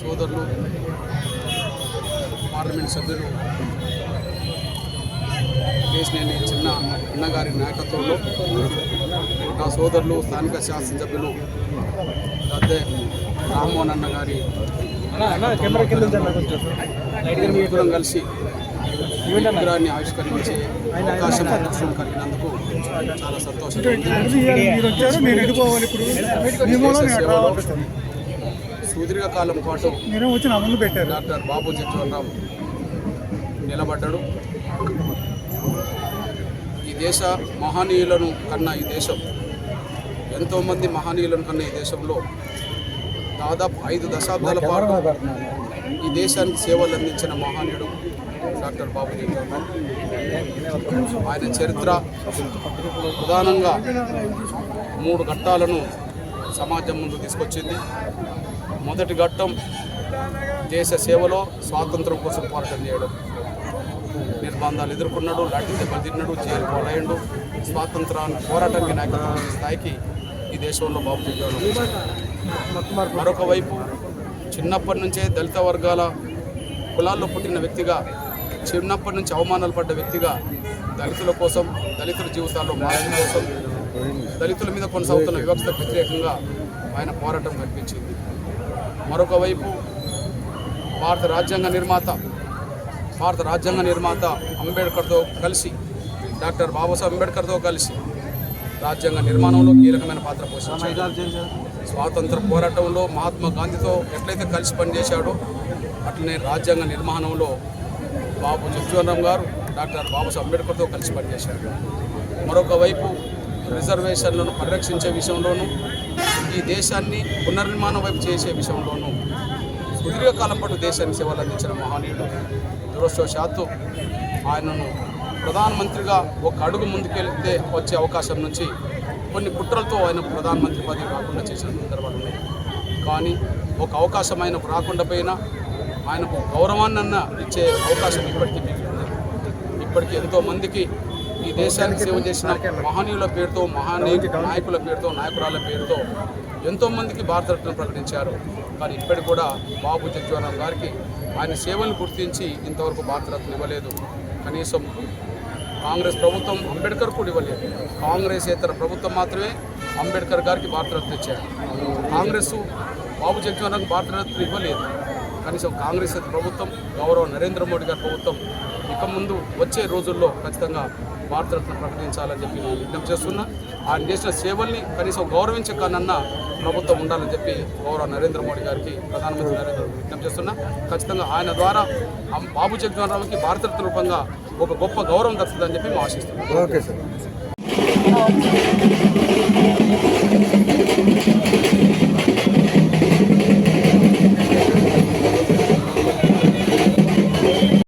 సోదరులు పార్లమెంట్ సభ్యులు కేసినేని చిన్న అన్నగారి నాయకత్వంలో నా సోదరులు స్థానిక శాసనసభ్యులు అదే రామ్మోహన్ అన్న గారి ఇద్దరం కలిసి విగ్రహాన్ని ఆవిష్కరించే అవకాశం అదృష్టం కలిగినందుకు చాలా సంతోషం. వస్తుంది. సుదీర్ఘకాలం పాటు డాక్టర్ బాబు జగ్జీవనరావు నిలబడ్డాడు. ఈ దేశ మహనీయులను కన్నా ఈ దేశం ఎంతోమంది మహనీయులను కన్నా ఈ దేశంలో దాదాపు ఐదు దశాబ్దాల పాటు ఈ దేశానికి సేవలు అందించిన మహనీయుడు డాక్టర్ బాబు ఆయన చరిత్ర ప్రధానంగా మూడు ఘట్టాలను సమాజం ముందు తీసుకొచ్చింది. మొదటి ఘట్టం దేశ సేవలో స్వాతంత్రం కోసం పోరాటం చేయడం. నిర్బంధాలు ఎదుర్కొన్నాడు లాఠీ దెబ్బలు తిన్నాడు జైలు పోలయ్యండు. స్వాతంత్రాన్ని పోరాటానికి నాయకత్వం స్థాయికి ఈ దేశంలో బాబు జగ్జీవన్ మరొక వైపు చిన్నప్పటి నుంచే దళిత వర్గాల కులాల్లో పుట్టిన వ్యక్తిగా చిన్నప్పటి నుంచి అవమానాలు పడ్డ వ్యక్తిగా దళితుల కోసం దళితుల జీవితాల్లో మార్పు కోసం దళితుల మీద కొనసాగుతున్న వివక్షకు వ్యతిరేకంగా ఆయన పోరాటం కనిపించింది మరొక వైపు భారత రాజ్యాంగ నిర్మాత భారత రాజ్యాంగ నిర్మాత అంబేద్కర్తో కలిసి డాక్టర్ బాబాసాహెబ్ అంబేద్కర్తో కలిసి రాజ్యాంగ నిర్మాణంలో కీలకమైన పాత్ర పోషించారు స్వాతంత్ర పోరాటంలో మహాత్మా గాంధీతో ఎట్లయితే కలిసి పనిచేశాడో అట్లనే రాజ్యాంగ నిర్మాణంలో బాబు జగ్జీవనరామ్ గారు డాక్టర్ బాబాసాహెబ్ అంబేద్కర్తో కలిసి పనిచేశారు మరొక వైపు రిజర్వేషన్లను పరిరక్షించే విషయంలోనూ ఈ దేశాన్ని పునర్నిర్మాణం వైపు చేసే విషయంలోనూ సుదీర్ఘకాలం పాటు దేశానికి సేవలు అందించిన మహనీయుడు దురదృష్టవశాత్తు ఆయనను ప్రధానమంత్రిగా ఒక అడుగు ముందుకెళ్తే వచ్చే అవకాశం నుంచి కొన్ని కుట్రలతో ఆయన ప్రధానమంత్రి పదవి రాకుండా చేసిన సందర్భాలు ఉన్నాయి కానీ ఒక అవకాశం ఆయనకు రాకుండా పోయినా ఆయనకు గౌరవాన్నన్న ఇచ్చే అవకాశం ఇప్పటికీ మీకు ఇప్పటికీ ఎంతో మందికి ఈ దేశానికి సేవ చేసిన మహనీయుల పేరుతో మహనీయ నాయకుల పేరుతో నాయకురాల పేరుతో ఎంతోమందికి భారతరత్నం భారతరత్న ప్రకటించారు. కానీ ఇప్పటికి కూడా బాబు జగ్జీవనరామ్ గారికి ఆయన సేవలను గుర్తించి ఇంతవరకు భారతరత్న ఇవ్వలేదు. కనీసం కాంగ్రెస్ ప్రభుత్వం అంబేద్కర్ కూడా ఇవ్వలేదు. కాంగ్రెస్ ఇతర ప్రభుత్వం మాత్రమే అంబేద్కర్ గారికి భారతరత్న ఇచ్చారు. కాంగ్రెస్ బాబు జగ్జీవనరామ్ భారతరత్న ఇవ్వలేదు. కనీసం కాంగ్రెస్ ప్రభుత్వం గౌరవ నరేంద్ర మోడీ గారి ప్రభుత్వం ఇక ముందు వచ్చే రోజుల్లో ఖచ్చితంగా భారతరత్న ప్రకటించాలని చెప్పి నేను విజ్ఞప్తి చేస్తున్నా. ఆయన చేసిన సేవల్ని కనీసం గౌరవించకనన్న ప్రభుత్వం ఉండాలని చెప్పి గౌరవ నరేంద్ర మోడీ గారికి ప్రధానమంత్రి నరేంద్ర మోడీ విజ్ఞప్తి చేస్తున్నా. ఖచ్చితంగా ఆయన ద్వారా బాబు జగజ్జీవనరావుకి భారతరత్న రూపంగా ఒక గొప్ప గౌరవం దక్కుతుందని చెప్పి మేము ఆశిస్తున్నాం. Okay sir.